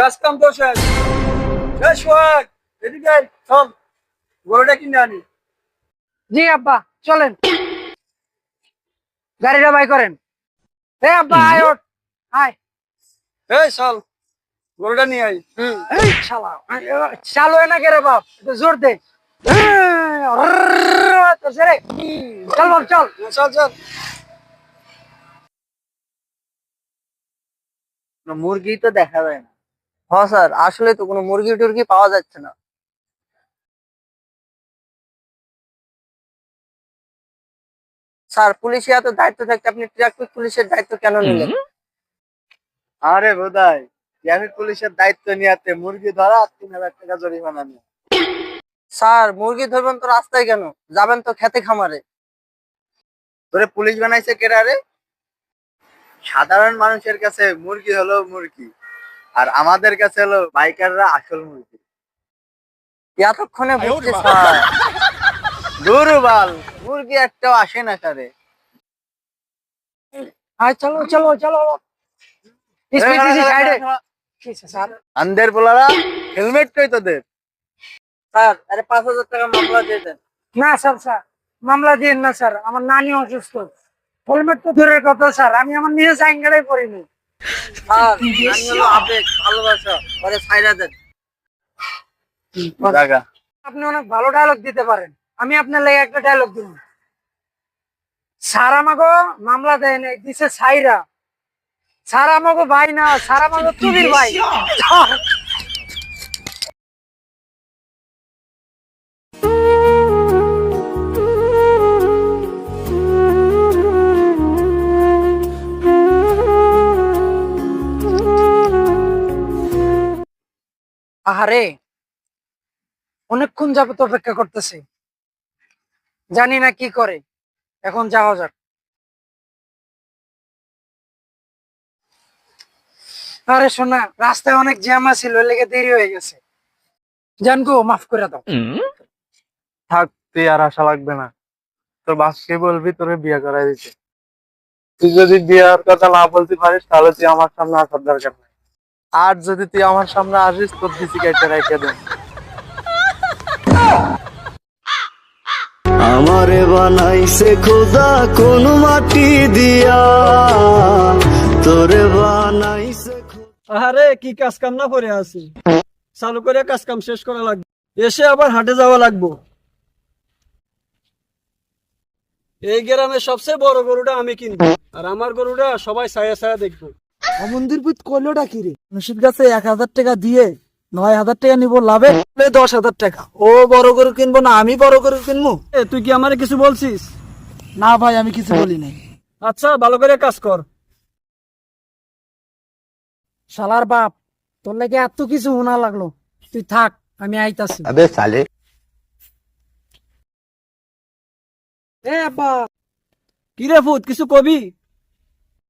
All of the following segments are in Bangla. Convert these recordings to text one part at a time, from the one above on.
কাজ কাম তো শেষ শেষ সোহাগ এদিকে চল গরুটা কিনে আনি। জি আব্বা চলেন। গাড়িটা বাই করেন। এ আব্বা আয় ওঠ। আয়। এই চল গরুটা নিয়ে আই হুম। এই শালা চালু না কে রে বাপ? একটু জোর দে। চল বাপ চল। চল চল। মুরগি তো দেখা যায় না। হ্যাঁ স্যার আসলে তো কোনো মুরগি টুরগি পাওয়া যাচ্ছে না। স্যার পুলিশে এত দায়িত্ব থাকতে আপনি ট্রাফিক পুলিশের দায়িত্ব কেন নিলেন? আরে বোধাই ট্রাফিক পুলিশের দায়িত্ব নিয়ে মুরগি ধরা আর তিন হাজার টাকা জরিমানা নিয়ে স্যার মুরগি ধরবেন তো রাস্তায় কেন? যাবেন তো খেতে খামারে। তোরে পুলিশ বানাইছে কেরা রে সাধারণ মানুষের কাছে মুরগি হলো মুরগি। আর আমাদের কাছে হলো বাইকাররা আসল মুরগি। এতক্ষণে দুর্বাল। মুরগি একটাও আসে না সারে চলো চলো চলো। আন্দের পোলারা হেলমেট কই তোদের? স্যার আরে পাঁচ হাজার টাকা মামলা দিয়ে দেন। না স্যার স্যার। মামলা না স্যার। আমার নানি অসুস্থ। হেলমেট তো দূরের কথা স্যার। আমি আমার নিজে সাইকেলে পড়িনি আমি হলো আবেগ ভালোবাসা পরে ছাইরা দেন। আপনি অনেক ভালো ডায়লগ দিতে পারেন। আমি আপনার লেগে একটা ডায়লগ দিব। সারা মাগো মামলা দেয় নাই দিছে সাইরা সারা মাগো ভাই না সারা মাগো তুমির ভাই। আহারে অনেকক্ষণ যাবত অপেক্ষা করতেছি। জানি না কি করে এখন যাওয়া যাক। আরে শোনা রাস্তায় অনেক জ্যাম আছিল লেগে দেরি হয়ে গেছে। জানগো মাফ করে দাও। থাক তুই আর আশা লাগবে না। তোর বাসকে বলবি তোরে বিয়ে করাই দিতে। তুই যদি বিয়ার কথা না বলতে পারিস তাহলে তুই আমার সামনে আসার দরকার নেই। আর যদি তুই আমার সামনে আসিস তোর দিছি কেটে রেখে দেন আমারে বানাইছে খোদা কোন মাটি দিয়া। তোরে বানাইছে আরে কি কাজ কাম না করে আছি। চালু করে কাজ কাম শেষ করা লাগবে। এসে আবার হাটে যাওয়া লাগবো। এই গ্রামের সবচেয়ে বড় গরুটা আমি কিনবো। আর আমার গরুটা সবাই ছায়া ছায়া দেখব। মন্দির পুত করলোটা কি রে? মানুষের কাছে এক হাজার টাকা দিয়ে নয় হাজার টাকা নিবো লাভে দশ হাজার টাকা। ও বড় গরু কিনবো না আমি বড় গরু কিনবো? এ তুই কি আমারে কিছু বলছিস? না ভাই আমি কিছু বলি নাই। আচ্ছা ভালো করে কাজ কর। শালার বাপ তোর লেগে এত কিছু শোনা লাগল। তুই থাক আমি আইতাছি। আবে সালে এ আব্বা। কি রে ফুত কিছু কবি?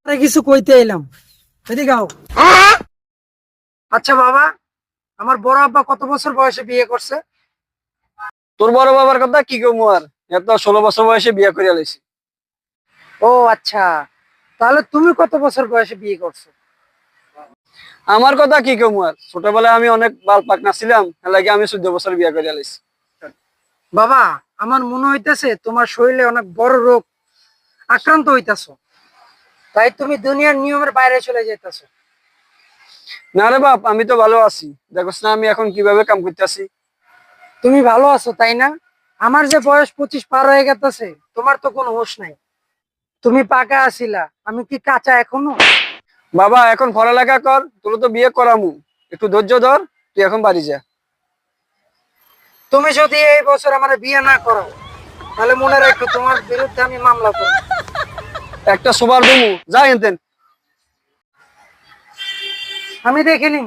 আরে কিছু কইতে এলাম। এদিকে আও। আচ্ছা বাবা আমার বড় আব্বা কত বছর বয়সে বিয়ে করছে? তোর বড় বাবার কথা কি কমু আর? এত ষোলো বছর বয়সে বিয়ে করে আলাইছি ও আচ্ছা তাহলে তুমি কত বছর বয়সে বিয়ে করছ? আমার কথা কি কমু আর? ছোটবেলায় আমি অনেক বাল পাক নাছিলাম লাগে আমি চোদ্দ বছর বিয়ে করে আলাইছি বাবা আমার মনে হইতেছে তোমার শরীরে অনেক বড় রোগ আক্রান্ত হইতাছো। তাই তুমি দুনিয়ার নিয়মের বাইরে চলে যেতেছো না রে বাপ আমি তো ভালো আছি। দেখোস না আমি এখন কীভাবে কাম করতেছি? তুমি ভালো আছো তাই না? আমার যে বয়স পঁচিশ পার হয়ে গেছে তোমার তো কোনো হোশ নাই। তুমি পাকা আছিলা আমি কি কাঁচা এখনও? বাবা এখন পড়ালেখা কর তোর তো বিয়ে করামু। একটু ধৈর্য ধর তুই এখন বাড়ি যা। তুমি যদি এই বছর আমার বিয়ে না করো তাহলে মনে রাখো তোমার বিরুদ্ধে আমি মামলা করব। একটা সুবার দিমু যা এনতেন। আমি দেখে দেখিনি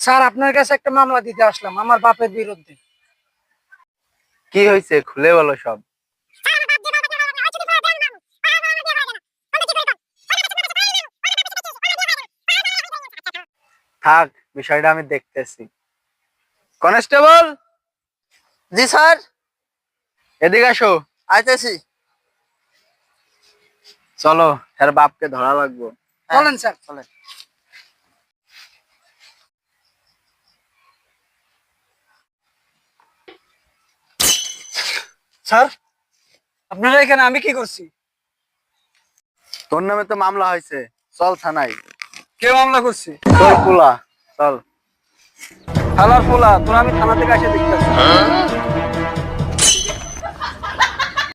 স্যার, আপনার কাছে একটা মামলা দিতে আসলাম, আমার বাপের বিরুদ্ধে। কি হয়েছে খুলে বলো সব। থাক, বিষয়টা আমি দেখতেছি। কনস্টেবল! জি স্যার। এদিকে আসো। আইতেছি। চলো এর বাপকে ধরা লাগবো। চলেন স্যার চলেন। স্যার আপনারা এখানে আমি কি করছি? তোর নামে তো মামলা হয়েছে। চল থানায়। কে মামলা করছি? তোর পোলা চল। থানার পোলা তোরা আমি থানা থেকে এসে দেখতেছি